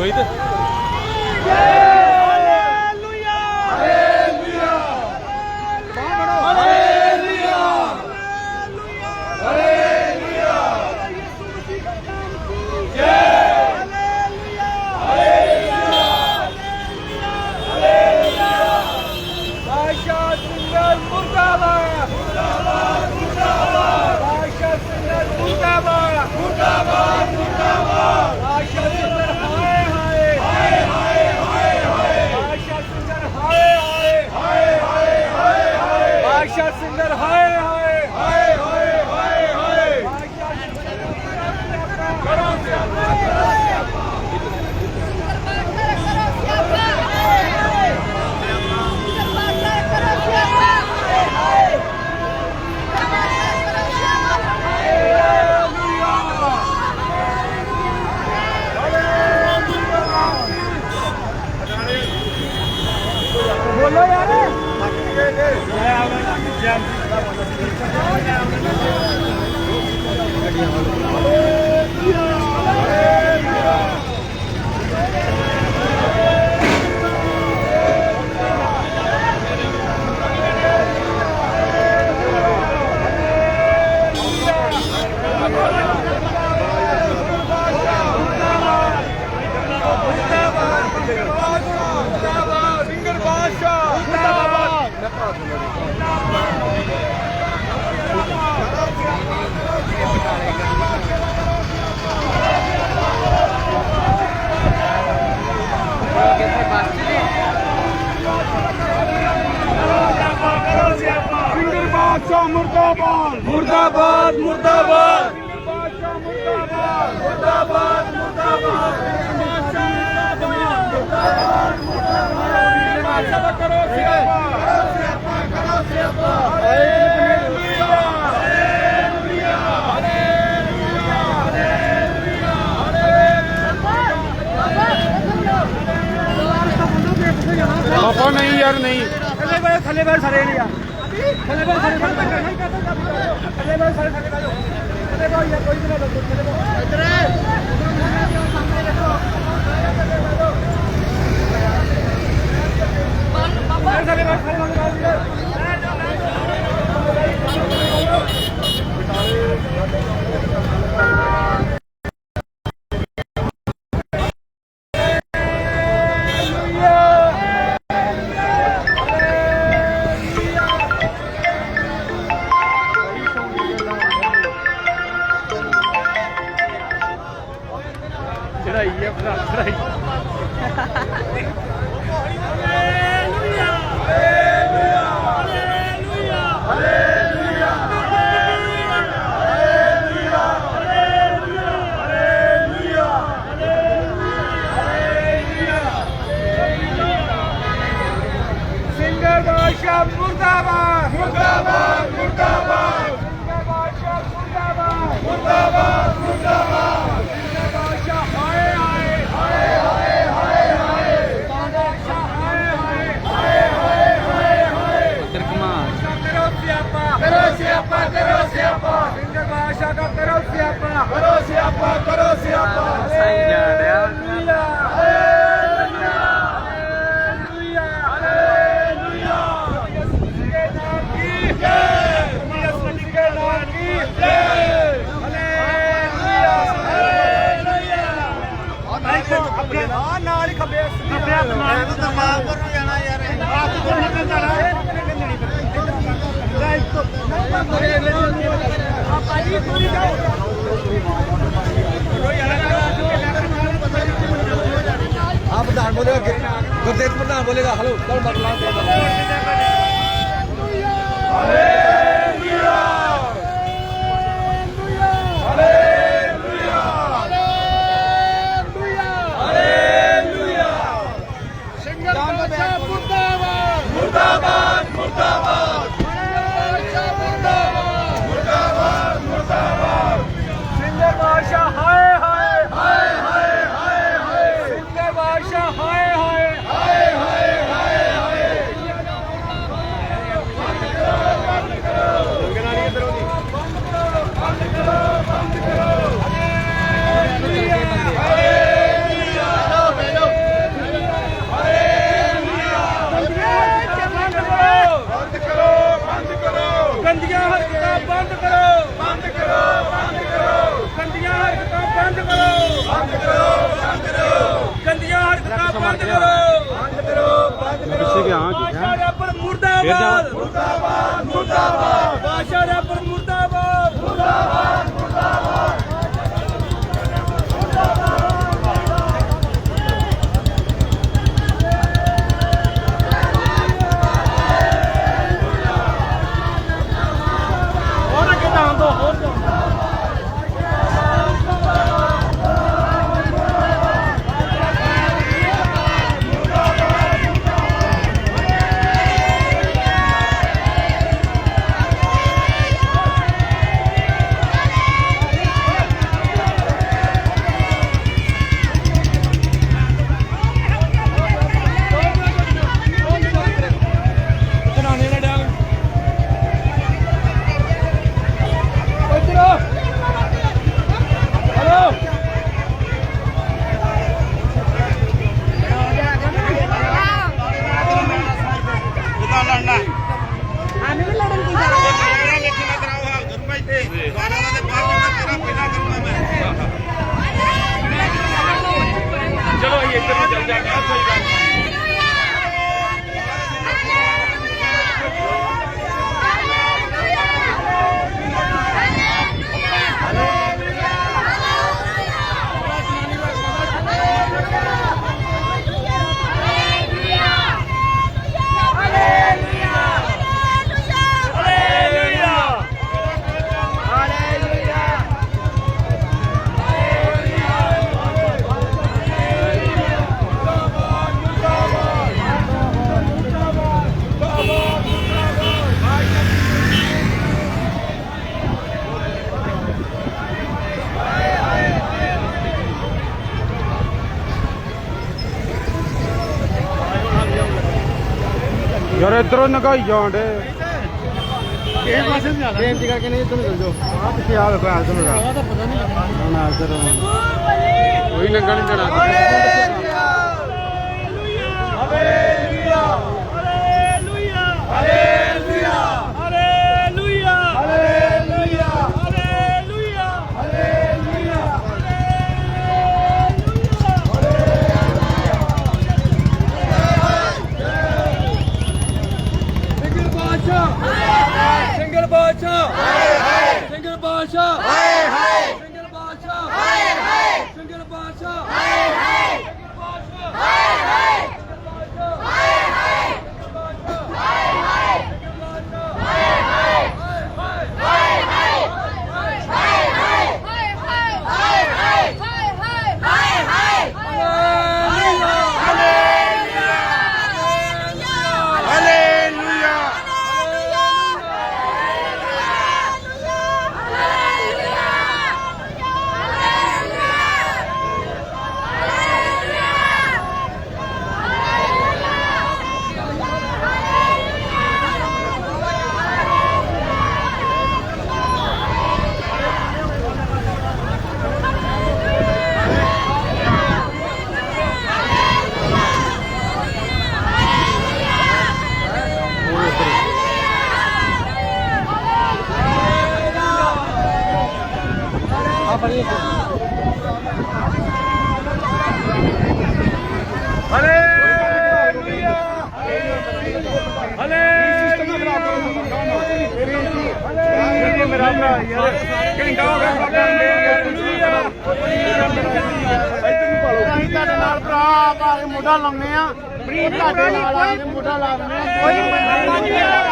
ਰੋਹਿਤ ਬਾਦਸ਼ਾਹ ਸਿੰਗਲ ਮੁਰਦਾਬਾਦ ਮੁਰਦਾਬਾਦ ਮੁਰਦਾਬਾਦ ਬਾਦਸ਼ਾਹ ਸਿੰਗਲ ਮੁਰਦਾਬਾਦ ਮੁਰਦਾਬਾਦ ਮੁਰਦਾਬਾਦ ਬਾਦਸ਼ਾਹ ਸਿੰਗਲ ਹਾਏ ਹਾਏ ਹਾਏ ਹਾਏ ਹਾਏ ਬਾਦਸ਼ਾਹ ਸਿੰਗਲ ਹਾਏ ਹਾਏ ਹਾਏ ਹਾਏ ਹਾਏ ਬਾਦਸ਼ਾਹ ਸਿੰਗਲ ਹਾਏ ਹਾਏ ਹਾਏ ਹਾਏ ਹਾਏ ਹਾਏ ਬਾਦਸ਼ਾਹ ਸਿੰਗਲ ਕਰੋ ਬੋਲੋ ਯਾਰ ਸਿੰਗਰ ਬਾਦਸ਼ਾਹ ਮੁਰਦਾਬਾਦ ਸਿੰਗਰ ਬਾਦਸ਼ਾਹ ਮੁਰਦਾਬਾਦ। ਮੁਰਦਾਬਾਦ ਮੁਰਦਾਬਾਦ। ਮੁਰਦਾਬਾਦ ਮੁਰਦਾਬਾਦ। ਮੁਰਦਾਬਾਦ ਮੁਰਦਾਬਾਦ ਕਰੋ ਸਿਆਪਾ ਕਰੋ ਸਿਆਪਾ ਹਾਲੇਲੂਇਆ ਪਾਪਾ ਨਹੀਂ ਯਾਰ ਨਹੀਂ। ਥੱਲੇ ਬੈ ਥੱਲੇ ਬੈ ਸਾਰੇ ਨਹੀਂ ਆ ਥੱਲੇ ਬੈ ਸਾਰੇ ਥੱਲੇ ਬੈ ਸਾਰੇ ਥੱਲੇ ਬੈ ਥੱਲੇ ਬੈ ਯਾਰ ਕੋਈ ਨਾ ਥੱਲੇ ਬੈ ਇੱਧਰ ਥੱਲੇ ਬੈ ਥੱਲੇ ਬੈ ਚੜਾਈ ਹੈ ਭਰਾ ਚੜਾਈ ਸਿੰਗਰ ਬਾਦਸ਼ਾਹ ਮੁਰਦਾਬਾਦ ਮੁਰਦਾਬਾਦ ਮੁਰਦਾਬਾਦ ਸਿੰਗਰ ਬਾਦਸ਼ਾਹ ਮੁਰਦਾਬਾਦ ਮੁਰਦਾਬਾਦ ਮੁਰਦਾਬਾਦ ਸਿੰਗਰ ਬਾਦਸ਼ਾਹ ਹਾਏ ਹਾਏ ਹਾਏ ਹਾਏ ਹਾਏ ਹਾਏ ਬਾਦਸ਼ਾਹ ਹਾਏ ਹਾਏ ਹਾਏ ਹਾਏ ਹਾਏ ਹਾਏ ਉਧਰ ਕਮਾ ਕਰੋ ਸਿਆਪਾ ਕਰੋ ਸਿਆਪਾ ਕਰੋ ਸਿਆਪਾ ਸਿੰਗਰ ਬਾਦਸ਼ਾਹ ਦਾ ਕਰੋ ਸਿਆਪਾ ਕਰੋ ਸਿਆਪਾ ਕਰੋ ਸਿਆਪਾ ਸਾਈਂ ਜਾ ਰਿਹਾ। ਹਾਲੇਲੂਇਆ ਹਾਲੇਲੂਇਆ ਹਾਲੇਲੂਇਆ ਯਿਸੂਏ ਨਾਮ ਕੀ ਜੈ ਯਿਸੂਏ ਨਾਮ ਕੀ ਜੈ ਹਾਲੇਲੂਇਆ ਹਾਲੇਲੂਇਆ ਆਪਣੇ ਹਾਂ ਨਾਲ। ਹੀ ਖੱਬੇ ਖੱਬੇ ਹੱਥ ਨਾਲ। ਤਾਂ ਮਾਪਰ ਨੂੰ ਜਾਣਾ ਯਾਰ ਹੱਥ ਤੋਂ ਨਿਕਲ ਜਾਣਾ। ਭਾਜੀ ਪੂਰੀ ਜਾਓ। ਆਪ ਪ੍ਰਧਾਨ ਬੋਲੇਗਾ ਗੁਰਦੇਵ ਪ੍ਰਧਾਨ ਬੋਲੇਗਾ ਹਲੋ ਚਲ ਮਤਲਾ ਸਿੰਗਲ ਯਾਰ ਇਧਰੋਂ ਨਗਾਈ ਜਾਣ ਡੇ ਇਹ ਪਾਸੇ ਨਹੀਂ ਆਦਾ ਬੇਨਤੀ ਕਰਕੇ ਨਹੀਂ ਤੁਹਾਨੂੰ ਚੱਲ ਜਾਓ। ਆ ਪਿੱਛੇ ਆ ਆ ਤੁਹਾਨੂੰ ਦਾ ਤਾਂ ਪਤਾ ਨਹੀਂ ਨਾ ਇਧਰ। ਕੋਈ ਨੰਗਾ ਨਹੀਂ ਦੇਣਾ ਸਿੰਗਲ ਨਾਲ ਭਰਾ ਪਾ ਕੇ ਮੁੰਡਾ ਲਾਉਨੇ ਆ। ਪ੍ਰੀਤ ਤੁਹਾਡੇ ਨਾਲ ਆ ਕੇ ਮੁੰਡਾ ਲਾ ਦਿੰਦੇ ਆ।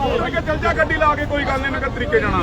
ਕੋਈ ਚੱਲ ਜਾ ਗੱਡੀ ਲਾ ਕੇ ਕੋਈ ਗੱਲ ਨਹੀਂ ਮੈਂ ਤਰੀਕੇ ਜਾਣਾ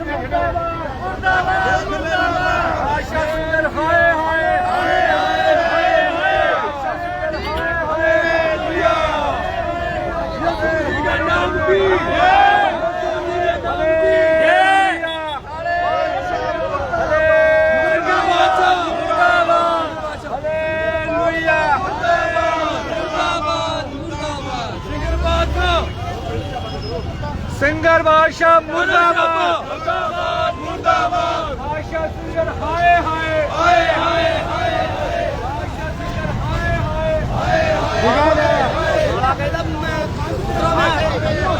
ਦੇ ਕੇ ਗਾਣਾ ਯੋਰਾ ਬਾਦਸ਼ਾਹ ਸੁੰਦਰ ਹਾਏ ਹਾਏ ਹਾਏ ਹਾਏ ਹਾਏ ਹਾਏ ਹਾਲੇਲੂਇਆ ਯਿਸੂ ਦਾ ਨਾਮ ਵੀ ਹਾਲੇਲੂਇਆ ਸਿੰਗਰ ਬਾਦਸ਼ਾਹ ਮੁਰਦਾਬਾਦ। ਮੁਰਦਾਬਾਦ ਮੁਰਦਾਬਾਦ। ਬਾਦਸ਼ਾਹ ਸਿੰਗਰ ਹਾਏ ਹਾਏ। ਹਾਏ ਹਾਏ ਹਾਏ ਬਾਦਸ਼ਾਹ ਸਿੰਗਰ ਹਾਏ ਹਾਏ। रवि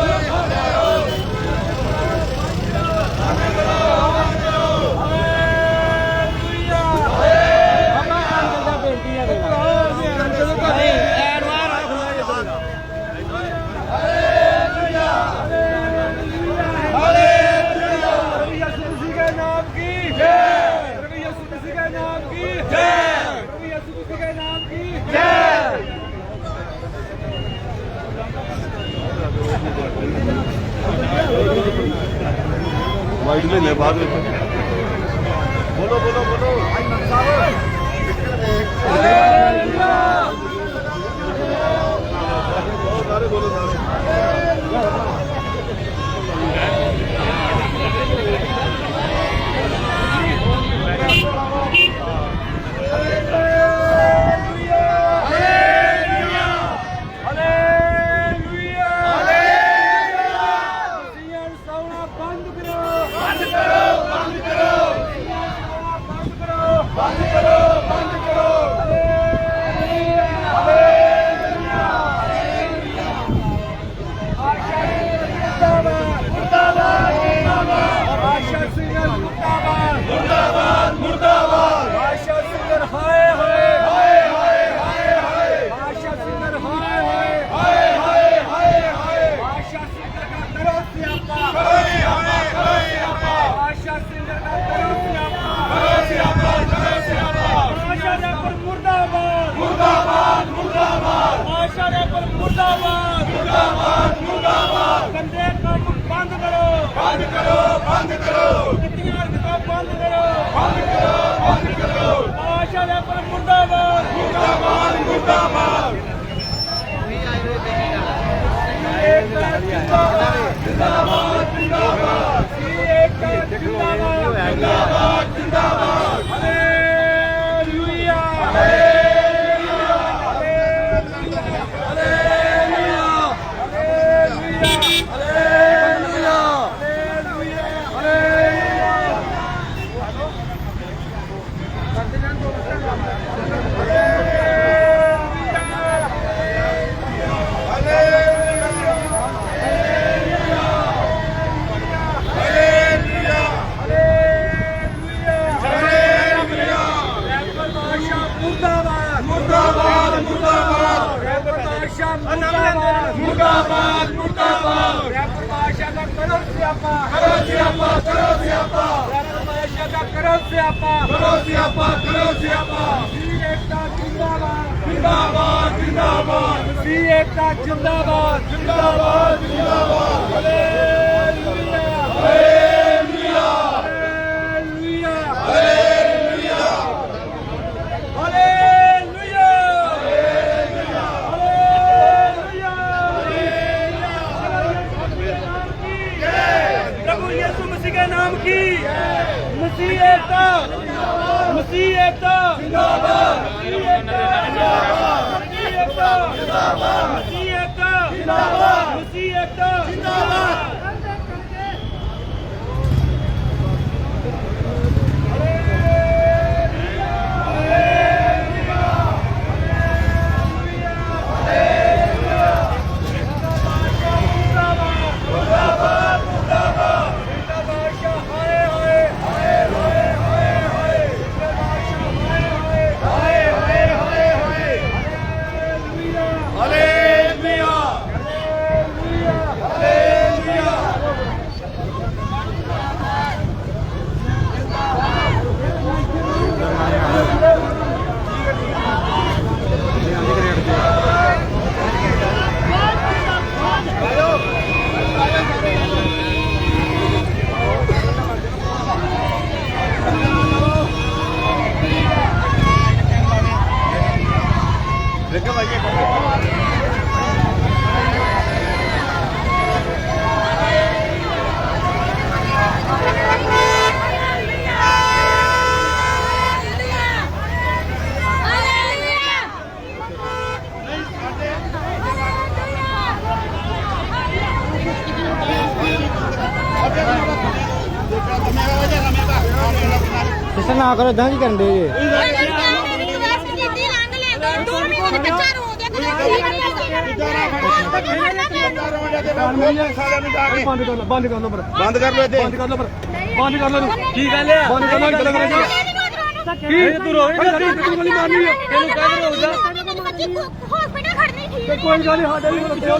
ਮੁਰਦਾਬਾਦ ਮੁਰਦਾਬਾਦ ਮੁਰਦਾਬਾਦ। ਗੰਦੇ ਕੰਮ ਬੰਦ ਕਰੋ। ਬੰਦ ਕਰੋ ਬੰਦ ਕਰੋ। ਕਿਤਨੀਆਂ ਹਰਕਤਾਂ ਬੰਦ ਕਰੋ। ਬੰਦ ਕਰੋ ਬੰਦ ਕਰੋ। ਆਸ਼ਾ ਦੇ ਪਰ ਮੁਰਦਾਬਾਦ। ਮੁਰਦਾਬਾਦ ਮੁਰਦਾਬਾਦ। ਜਿੰਦਾਬਾਦ। ਜਿੰਦਾਬਾਦ ਜਿੰਦਾਬਾਦ। ਜਿੰਦਾਬਾਦ hallelujah hallelujah hallelujah hallelujah hallelujah hallelujah ਮੁਰਦਾਬਾਦ ਮੁਰਦਾਬਾਦ ਮੁਰਦਾਬਾਦ ਰੈਪਰ ਬਾਦਸ਼ਾਹ ਮੁਰਦਾਬਾਦ ਮੁਰਦਾਬਾਦ ਮੁਰਦਾਬਾਦ। ਰੈਪਰ ਬਾਦਸ਼ਾਹ ਦਾ ਕਰੋ ਸਿਆਪਾ। ਕਰੋ ਸਿਆਪਾ ਕਰੋ ਸਿਆਪਾ। ਰੈਪਰ ਬਾਦਸ਼ਾਹ ਦਾ ਕਰੋ ਸਿਆਪਾ। ਕਰੋ ਸਿਆਪਾ ਕਰੋ ਸਿਆਪਾ। ਸੀ ਏਕਤਾ ਜਿੰਦਾਬਾਦ। ਜਿੰਦਾਬਾਦ ਜਿੰਦਾਬਾਦ। ਸੀ ਏਕਤਾ ਜਿੰਦਾਬਾਦ। ਜਿੰਦਾਬਾਦ ਜਿੰਦਾਬਾਦ। ਹਾਲੇਲੂਇਆ ਹਾਲੇਲੂਇਆ ਹਾਲੇਲੂਇਆ यीशु मसीह के नाम की मसीह एकता मसीह एकता जिंदाबाद मसीह एकता जिंदाबाद मसीह एकता जिंदाबाद मसीह एकता ਸਿਸਟਰ ਨਾ ਕਰੋ ਇਦਾਂ ਕੀ ਕਰਨ ਦੇ ਜੇ ਬੰਦ ਕਰ ਲਓ ਬੰਦ ਕਰ ਪਰ ਬੰਦ ਕਰ ਲੋ ਇੱਥੇ ਬੰਦ ਕਰ ਲਓ ਪਰ ਬੰਦ ਕਰ ਲਓ ਕੀ ਗੱਲ ਆ ਬੰਦ ਕਰ ਲਓ ਗੱਲ ਕਰਾਂਗੇ ਕੀ ਤੂੰ ਰੋਈ ਸਾਡੀ ਤੂੰ ਗੋਲੀ ਮਾਰਨੀ ਹੈ ਤੈਨੂੰ ਕਹਿ ਰੋਕ ਜਾ ਹਸਪੀਟਲ ਖੜਨੀ ਠੀਕ ਕੋਈ ਗੱਲ ਨਹੀਂ ਸਾਡੇ ਵੀ ਬੰਦੇ ਹੋ ਆ।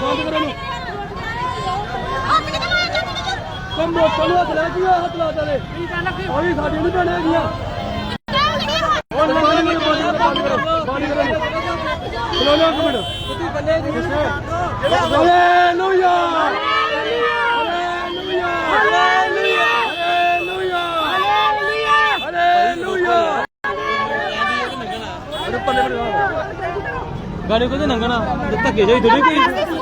ਬੰਦ ਕਰੋ ਨੂੰ ਮੋਟਰ ਨੂੰ ਹੱਥ ਲਾ ਕੀ ਹੱਥ ਲਾ ਤਾਲੇ ਉਹ ਵੀ ਸਾਡੀ ਨਹੀਂ ਭੈਣ ਹੈਗੀਆਂ। ਉਹ ਬੰਦ ਕਰੋ ਬੰਦ ਕਰੋ ਬੰਦ ਕਰੋ ਬੰਦ ਕਰੋ। ਇੱਕ ਮਿੰਟ। ਤੂੰ ਬੰਦੇ ਦੀ ਹਾਲੇਲੂਇਆ ਹਾਲੇਲੂਇਆ ਹਾਲੇਲੂਇਆ ਹਾਲੇਲੂਇਆ ਅਰੇ ਪੱਲੇ ਨੰਗਣਾ ਧੱਕੇ ਜਾਈ ਥੋੜੀ ਕੋਈ।